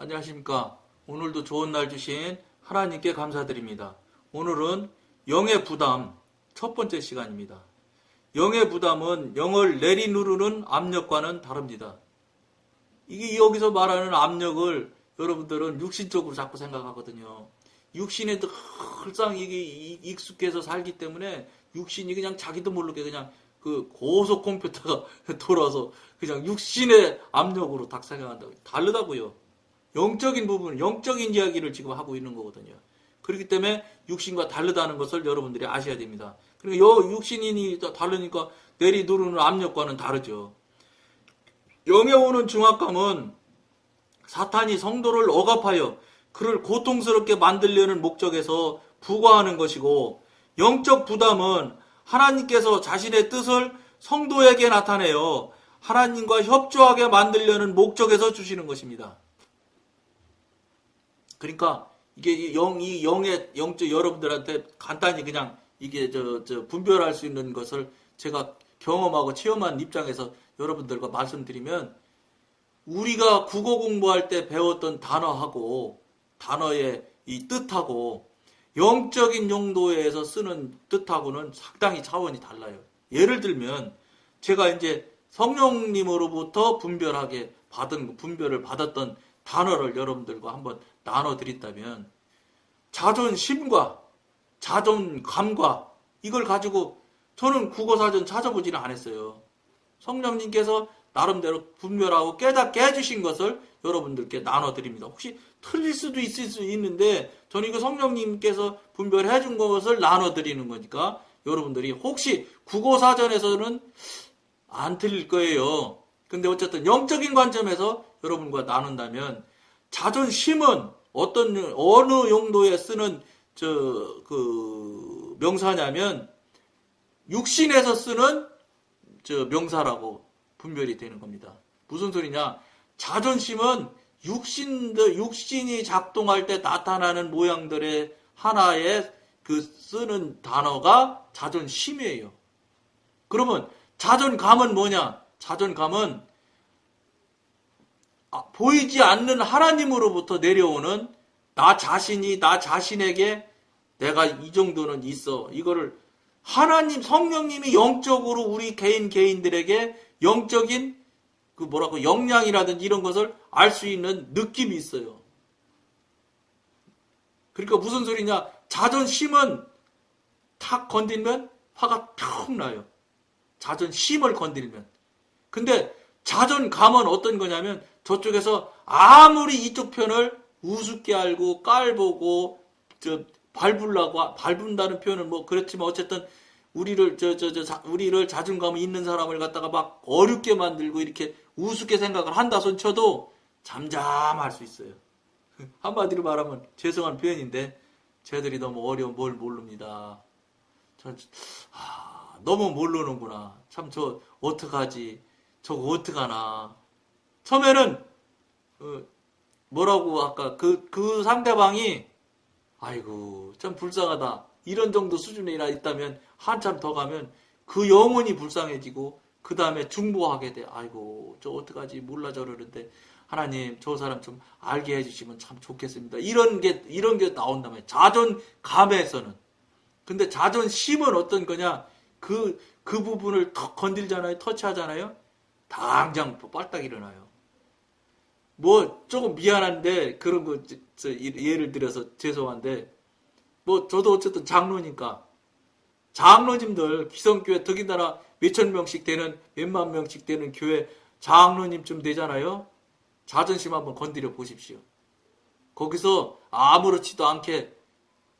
안녕하십니까. 오늘도 좋은 날 주신 하나님께 감사드립니다. 오늘은 영의 부담 첫 번째 시간입니다. 영의 부담은 영을 내리누르는 압력과는 다릅니다. 이게 여기서 말하는 압력을 여러분들은 육신적으로 자꾸 생각하거든요. 육신에 늘상 이게 익숙해서 살기 때문에 육신이 그냥 자기도 모르게 그냥 그 고속 컴퓨터가 돌아서 그냥 육신의 압력으로 딱 생각한다고 다르다고요. 영적인 부분, 영적인 이야기를 지금 하고 있는 거거든요. 그렇기 때문에 육신과 다르다는 것을 여러분들이 아셔야 됩니다. 그리고 여 육신인이 다르니까 내리 누르는 압력과는 다르죠. 영에 오는 중압감은 사탄이 성도를 억압하여 그를 고통스럽게 만들려는 목적에서 부과하는 것이고 영적 부담은 하나님께서 자신의 뜻을 성도에게 나타내어 하나님과 협조하게 만들려는 목적에서 주시는 것입니다. 그러니까 이게 영이 영의 영적 여러분들한테 간단히 그냥 이게 저, 저 분별할 수 있는 것을 제가 경험하고 체험한 입장에서 여러분들과 말씀드리면 우리가 국어 공부할 때 배웠던 단어하고 단어의 이 뜻하고 영적인 용도에서 쓰는 뜻하고는 상당히 차원이 달라요. 예를 들면 제가 이제 성령님으로부터 분별하게 받은 분별을 받았던 단어를 여러분들과 한번 나눠 드린다면 자존심과 자존감과 이걸 가지고 저는 국어사전 찾아보지는 않았어요. 성령님께서 나름대로 분별하고 깨닫게 해주신 것을 여러분들께 나눠드립니다. 혹시 틀릴 수도 있을 수 있는데 저는 이거 성령님께서 분별해 준 것을 나눠드리는 거니까 여러분들이 혹시 국어사전에서는 안 틀릴 거예요. 근데 어쨌든 영적인 관점에서 여러분과 나눈다면 자존심은 어떤 어느 용도에 쓰는 저 그 명사냐면 육신에서 쓰는 저 명사라고 분별이 되는 겁니다. 무슨 소리냐? 자존심은 육신 육신이 작동할 때 나타나는 모양들의 하나의 그 쓰는 단어가 자존심이에요. 그러면 자존감은 뭐냐? 자존감은 아, 보이지 않는 하나님으로부터 내려오는 나 자신이 나 자신에게 내가 이 정도는 있어. 이거를 하나님 성령님이 영적으로 우리 개인 개인들에게 영적인 그 뭐라고 역량이라든지 이런 것을 알 수 있는 느낌이 있어요. 그러니까 무슨 소리냐? 자존심은 탁 건들면 화가 평 나요. 자존심을 건들면. 근데 자존감은 어떤 거냐면 저쪽에서 아무리 이쪽 편을 우습게 알고 깔보고 저 밟으려고 밟은다는 표현은 뭐 그렇지만 어쨌든 우리를 저 저 저 우리를 자존감 있는 사람을 갖다가 막 어렵게 만들고 이렇게 우습게 생각을 한다 손쳐도 잠잠할 수 있어요. 한마디로 말하면 죄송한 표현인데 쟤들이 너무 어려운 뭘 모릅니다. 저, 아, 너무 모르는구나. 참 저 어떡하지? 저거 어떡하나. 처음에는 어, 뭐라고 아까 그, 그 상대방이 아이고 참 불쌍하다. 이런 정도 수준이나 있다면 한참 더 가면 그 영혼이 불쌍해지고 그 다음에 중보하게 돼. 아이고 저 어떡하지 몰라 저러는데 하나님 저 사람 좀 알게 해주시면 참 좋겠습니다. 이런 게 이런 게 나온단 말이에요. 자존감에서는. 근데 자존심은 어떤 거냐? 그, 그 부분을 턱 건들잖아요. 터치하잖아요. 당장 빨딱 일어나요. 뭐 조금 미안한데 그런 거 예를 들어서 죄송한데 뭐 저도 어쨌든 장로니까 장로님들 기성교회 더기나라 몇천 명씩 되는 몇만 명씩 되는 교회 장로님쯤 되잖아요. 자존심 한번 건드려 보십시오. 거기서 아무렇지도 않게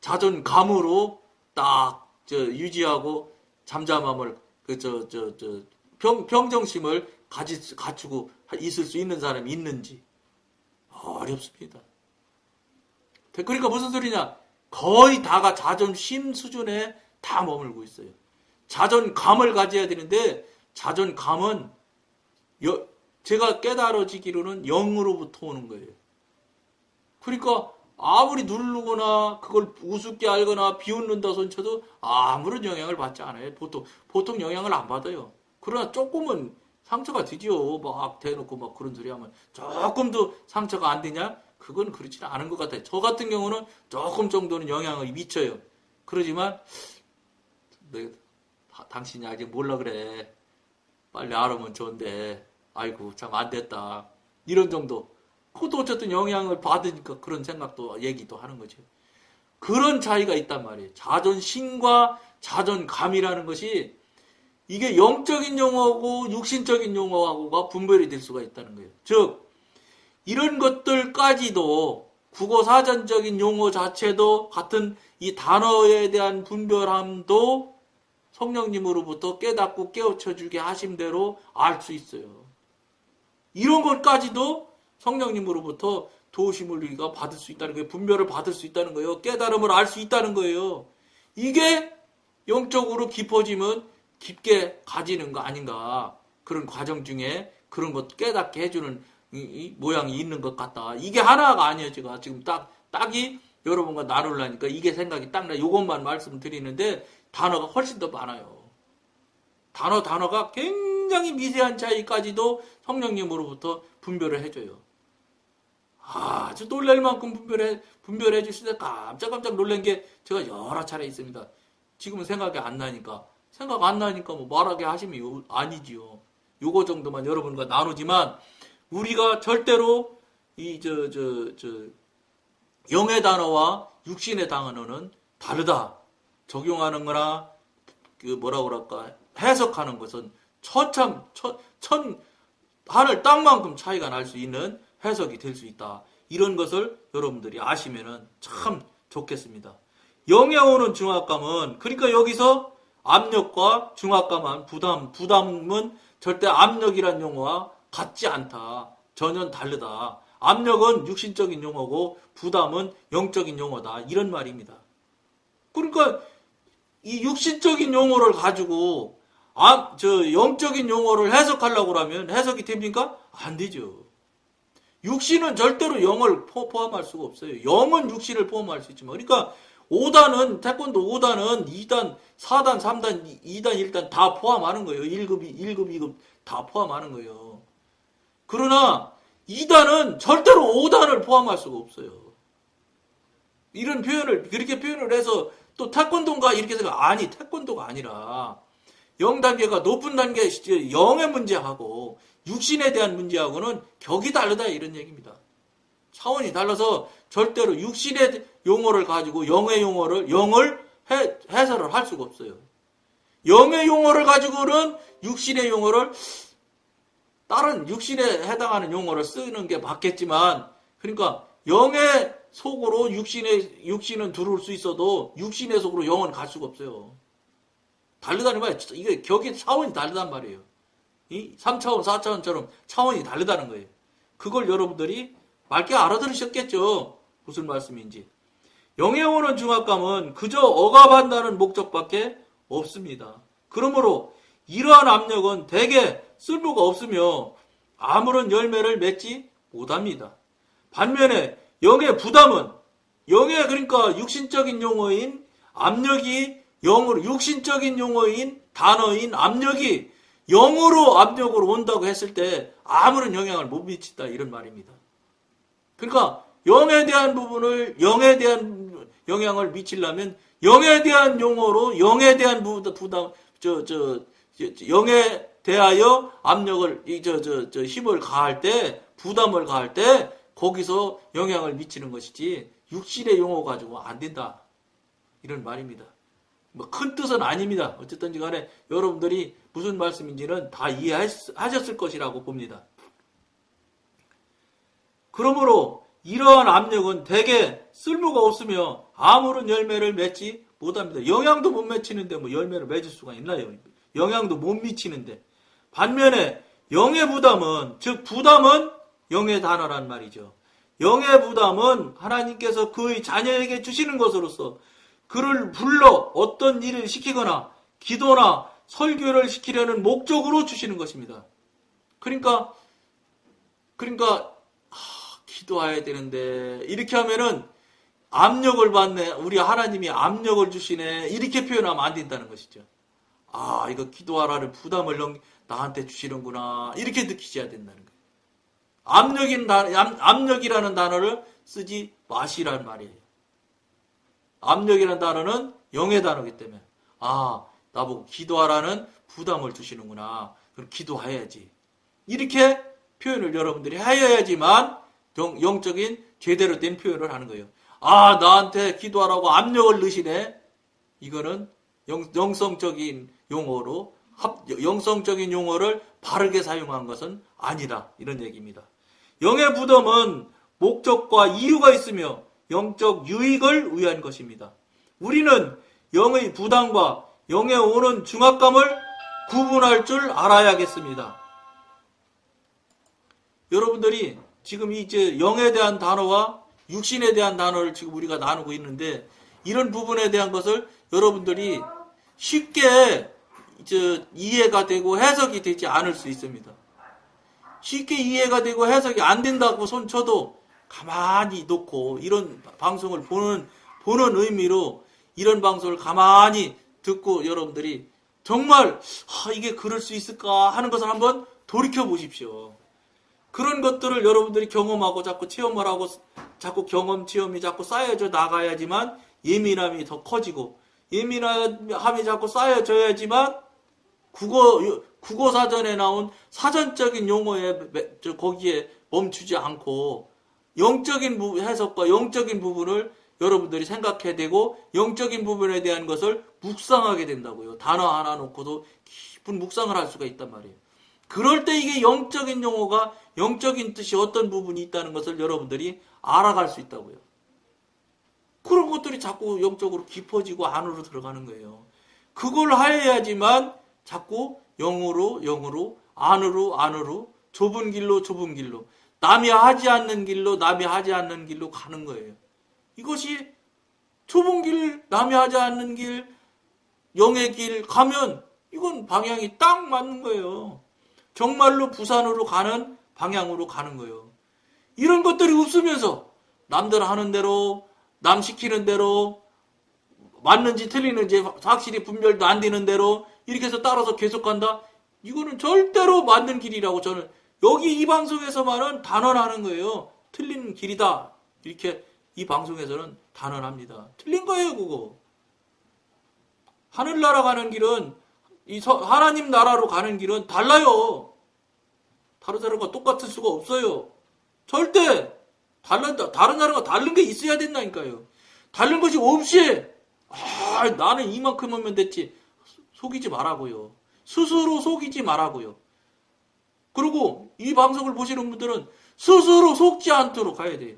자존감으로 딱 저 유지하고 잠잠함을 그 저 저 저 평 평정심을 가지 갖추고 있을 수 있는 사람이 있는지 어렵습니다. 그러니까 무슨 소리냐? 거의 다가 자존심 수준에 다 머물고 있어요. 자존감을 가져야 되는데 자존감은 여, 제가 깨달아지기로는 영으로부터 오는 거예요. 그러니까 아무리 누르거나 그걸 우습게 알거나 비웃는다 손쳐도 아무런 영향을 받지 않아요. 보통 보통 영향을 안 받아요. 그러나 조금은 상처가 되지요. 막 대놓고 막 그런 소리 하면 조금도 상처가 안 되냐? 그건 그렇지는 않은 것 같아요. 저 같은 경우는 조금 정도는 영향을 미쳐요. 그러지만 내 다- 당신이 아직 몰라 그래. 빨리 알으면 좋은데 아이고 참 안 됐다. 이런 정도. 그것도 어쨌든 영향을 받으니까 그런 생각도 얘기도 하는 거죠. 그런 차이가 있단 말이에요. 자존심과 자존감이라는 것이 이게 영적인 용어고 육신적인 용어하고가 분별이 될 수가 있다는 거예요. 즉 이런 것들까지도 국어 사전적인 용어 자체도 같은 이 단어에 대한 분별함도 성령님으로부터 깨닫고 깨우쳐 주게 하신 대로 알 수 있어요. 이런 것까지도 성령님으로부터 도우심을 우리가 받을 수 있다는 거예요. 분별을 받을 수 있다는 거예요. 깨달음을 알 수 있다는 거예요. 이게 영적으로 깊어지면 깊게 가지는 거 아닌가. 그런 과정 중에 그런 것 깨닫게 해주는 이, 이 모양이 있는 것 같다. 이게 하나가 아니에요. 제가 지금 딱, 딱이 여러분과 나누려니까 이게 생각이 딱 나. 요것만 말씀드리는데 단어가 훨씬 더 많아요. 단어, 단어가 굉장히 미세한 차이까지도 성령님으로부터 분별을 해줘요. 아주 놀랄 만큼 분별해, 분별해 때 깜짝깜짝 놀란 게 제가 여러 차례 있습니다. 지금은 생각이 안 나니까. 생각 안 나니까 뭐 말하게 하시면 요- 아니지요. 요거 정도만 여러분과 나누지만, 우리가 절대로 이, 저, 저, 저, 영의 단어와 육신의 단어는 다르다. 적용하는 거나, 그 뭐라 그럴까, 해석하는 것은 처참, 천, 천, 하늘 땅만큼 차이가 날 수 있는 해석이 될 수 있다. 이런 것을 여러분들이 아시면은 참 좋겠습니다. 영에 오는 중압감은 그러니까 여기서 압력과 중압감한 부담, 부담은 절대 압력이란 용어와 같지 않다. 전혀 다르다. 압력은 육신적인 용어고 부담은 영적인 용어다. 이런 말입니다. 그러니까 이 육신적인 용어를 가지고 아, 저 영적인 용어를 해석하려고 하면 해석이 됩니까? 안 되죠. 육신은 절대로 영을 포- 포함할 수가 없어요. 영은 육신을 포함할 수 있지만 그러니까 5단은 태권도 5단은 2단, 4단, 3단, 2단, 1단 다 포함하는 거예요. 1급, 1급, 2급 다 포함하는 거예요. 그러나 2단은 절대로 5단을 포함할 수가 없어요. 이런 표현을 그렇게 표현을 해서 또 태권도인가 이렇게 생각 아니 태권도가 아니라 0단계가 높은 단계 이제 영의 문제하고 육신에 대한 문제하고는 격이 다르다 이런 얘기입니다. 차원이 달라서 절대로 육신의 용어를 가지고 영의 용어를 영을 해, 해설을 할 수가 없어요. 영의 용어를 가지고는 육신의 용어를 다른 육신에 해당하는 용어를 쓰는 게 맞겠지만 그러니까 영의 속으로 육신의 육신은 들어올 수 있어도 육신의 속으로 영은 갈 수가 없어요. 다르다는 말이에요. 이게 격이 차원이 다르단 말이에요. 이 3차원, 4차원처럼 차원이 다르다는 거예요. 그걸 여러분들이 맑게 알아들으셨겠죠. 무슨 말씀인지. 영에 오는 중압감은 그저 억압한다는 목적밖에 없습니다. 그러므로 이러한 압력은 대개 쓸모가 없으며 아무런 열매를 맺지 못합니다. 반면에 영의 부담은 영의 그러니까 육신적인 용어인 압력이 영으로 육신적인 용어인 단어인 압력이 영으로 압력으로 온다고 했을 때 아무런 영향을 못 미친다 이런 말입니다. 그러니까 영에 대한 부분을 영에 대한 영향을 미치려면 영에 대한 용어로 영에 대한 부담 저 저 영에 대하여 압력을 이저저 저 힘을 가할 때 부담을 가할 때 거기서 영향을 미치는 것이지 육신의 용어 가지고 안 된다 이런 말입니다. 뭐 큰 뜻은 아닙니다. 어쨌든지 간에 여러분들이 무슨 말씀인지는 다 이해하셨을 것이라고 봅니다. 그러므로 이러한 압력은 대개 쓸모가 없으며 아무런 열매를 맺지 못합니다. 영향도 못 맺히는데 뭐 열매를 맺을 수가 있나요? 영향도 못 미치는데. 반면에 영의 부담은, 즉 부담은 영의 단어란 말이죠. 영의 부담은 하나님께서 그의 자녀에게 주시는 것으로서 그를 불러 어떤 일을 시키거나 기도나 설교를 시키려는 목적으로 주시는 것입니다. 그러니까 그러니까 하, 기도해야 되는데 이렇게 하면은 압력을 받네. 우리 하나님이 압력을 주시네. 이렇게 표현하면 안 된다는 것이죠. 아, 이거 기도하라는 부담을 넘, 나한테 주시는구나. 이렇게 느끼셔야 된다는 거예요. 압력이라는 단어를 쓰지 마시란 말이에요. 압력이라는 단어는 영의 단어이기 때문에 아 나보고 기도하라는 부담을 주시는구나. 그럼 기도해야지. 이렇게 표현을 여러분들이 하여야지만 영, 영적인 제대로 된 표현을 하는 거예요. 아 나한테 기도하라고 압력을 넣으시네. 이거는 영, 영성적인 용어로 합, 영성적인 용어를 바르게 사용한 것은 아니다. 이런 얘기입니다. 영의 부담은 목적과 이유가 있으며 영적 유익을 위한 것입니다. 우리는 영의 부담과 영에 오는 중압감을 구분할 줄 알아야겠습니다. 여러분들이 지금 이제 영에 대한 단어와 육신에 대한 단어를 지금 우리가 나누고 있는데 이런 부분에 대한 것을 여러분들이 쉽게 이제 이해가 되고 해석이 되지 않을 수 있습니다. 쉽게 이해가 되고 해석이 안 된다고 손 쳐도 가만히 놓고 이런 방송을 보는 보는 의미로 이런 방송을 가만히 듣고 여러분들이 정말 아, 이게 그럴 수 있을까 하는 것을 한번 돌이켜 보십시오. 그런 것들을 여러분들이 경험하고 자꾸 체험을 하고 자꾸 경험 체험이 자꾸 쌓여져 나가야지만 예민함이 더 커지고 예민함이 자꾸 쌓여져야지만 국어 국어 사전에 나온 사전적인 용어에 거기에 멈추지 않고 영적인 부- 해석과 영적인 부분을 여러분들이 생각해야 되고 영적인 부분에 대한 것을 묵상하게 된다고요. 단어 하나 놓고도 깊은 묵상을 할 수가 있단 말이에요. 그럴 때 이게 영적인 용어가 영적인 뜻이 어떤 부분이 있다는 것을 여러분들이 알아갈 수 있다고요. 그런 것들이 자꾸 영적으로 깊어지고 안으로 들어가는 거예요. 그걸 하여야지만 자꾸 영으로 영으로 안으로 안으로 좁은 길로 좁은 길로 남이 하지 않는 길로 남이 하지 않는 길로 가는 거예요. 이것이 좁은 길, 남이 하지 않는 길, 영의 길 가면 이건 방향이 딱 맞는 거예요. 정말로 부산으로 가는 방향으로 가는 거예요. 이런 것들이 없으면서 남들 하는 대로 남 시키는 대로 맞는지 틀리는지 확실히 분별도 안 되는 대로 이렇게 해서 따라서 계속 간다. 이거는 절대로 맞는 길이라고 저는 여기 이 방송에서만은 단언하는 거예요. 틀린 길이다. 이렇게 이 방송에서는 단언합니다. 틀린 거예요, 그거. 하늘나라 가는 길은 이 서- 하나님 나라로 가는 길은 달라요. 다른 사람과 똑같을 수가 없어요. 절대 다른 다른 나라가 다른 게 있어야 된다니까요. 다른 것이 없이 아, 나는 이만큼 하면 됐지. 속이지 말라고요. 스스로 속이지 말라고요. 그리고 이 방송을 보시는 분들은 스스로 속지 않도록 가야 돼요.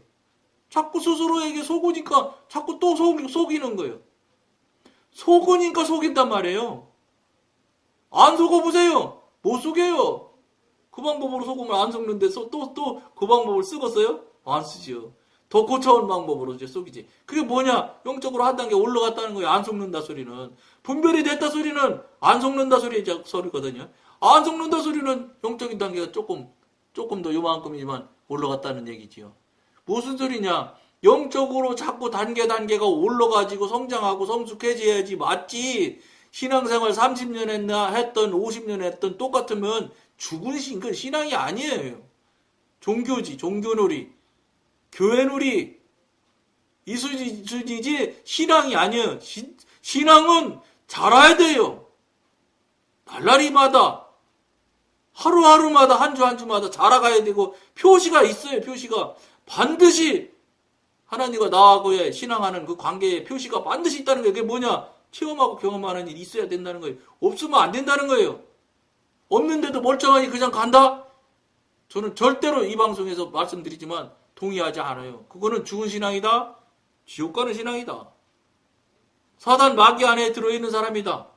자꾸 스스로에게 속으니까 자꾸 또 속, 속이는 거예요. 속으니까 속인단 말이에요. 안 속어보세요. 못 속여요. 그 방법으로 속으면 안 속는데 또 또 그 방법을 쓰겠어요? 안 쓰지요. 더 고쳐온 방법으로 이제 속이지. 그게 뭐냐? 영적으로 한 단계 올라갔다는 거예요. 안 속는다 소리는. 분별이 됐다 소리는 안 속는다 소리 소리거든요. 안 속는다 소리는 영적인 단계가 조금 조금 더 요만큼이지만 올라갔다는 얘기지요. 무슨 소리냐? 영적으로 자꾸 단계 단계가 올라가지고 성장하고 성숙해져야지 맞지. 신앙생활 30년 했나 했던 50년 했던 똑같으면 죽은 신, 그 신앙이 아니에요. 종교지, 종교놀이, 교회놀이 이 수지지 신앙이 아니에요. 신, 신앙은 자라야 돼요. 날라리마다 하루하루마다 한 주 한 주마다 자라가야 되고 표시가 있어요. 표시가 반드시 하나님과 나하고의 신앙하는 그 관계에 표시가 반드시 있다는 거예요. 그게 뭐냐? 체험하고 경험하는 일이 있어야 된다는 거예요. 없으면 안 된다는 거예요. 없는데도 멀쩡하게 그냥 간다? 저는 절대로 이 방송에서 말씀드리지만 동의하지 않아요. 그거는 죽은 신앙이다. 지옥 가는 신앙이다. 사단 마귀 안에 들어있는 사람이다.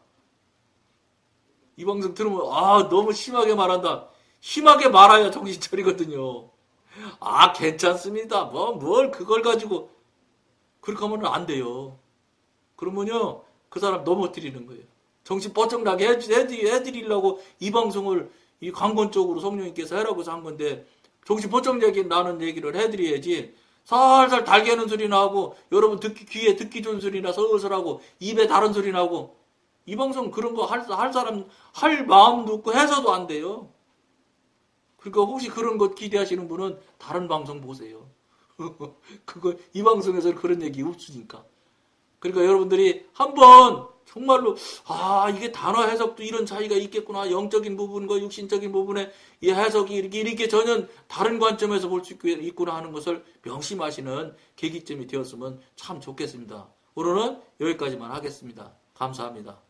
이 방송 들으면 아 너무 심하게 말한다. 심하게 말아야 정신 차리거든요. 아 괜찮습니다. 뭐 뭘 그걸 가지고 그렇게 하면 안 돼요. 그러면요 그 사람 넘어뜨리는 거예요. 정신 번쩍 나게 해드- 해드- 해드리려고 이 방송을 이 강권적으로 성령님께서 해라고 해서 한 건데 정신 번쩍 나게 나는 얘기를 해드려야지 살살 달개는 소리 나고 여러분 듣기 귀에 듣기 좋은 소리 나 서슬하고 입에 다른 소리 나고 이 방송 그런 거 할 할 사람 할 마음도 없고 해서도 안 돼요. 그러니까 혹시 그런 것 기대하시는 분은 다른 방송 보세요. 그거 이 방송에서는 그런 얘기 없으니까. 그러니까 여러분들이 한번 정말로 아 이게 단어 해석도 이런 차이가 있겠구나 영적인 부분과 육신적인 부분의 이 해석이 이렇게 이렇게 전혀 다른 관점에서 볼 수 있구나 하는 것을 명심하시는 계기점이 되었으면 참 좋겠습니다. 오늘은 여기까지만 하겠습니다. 감사합니다.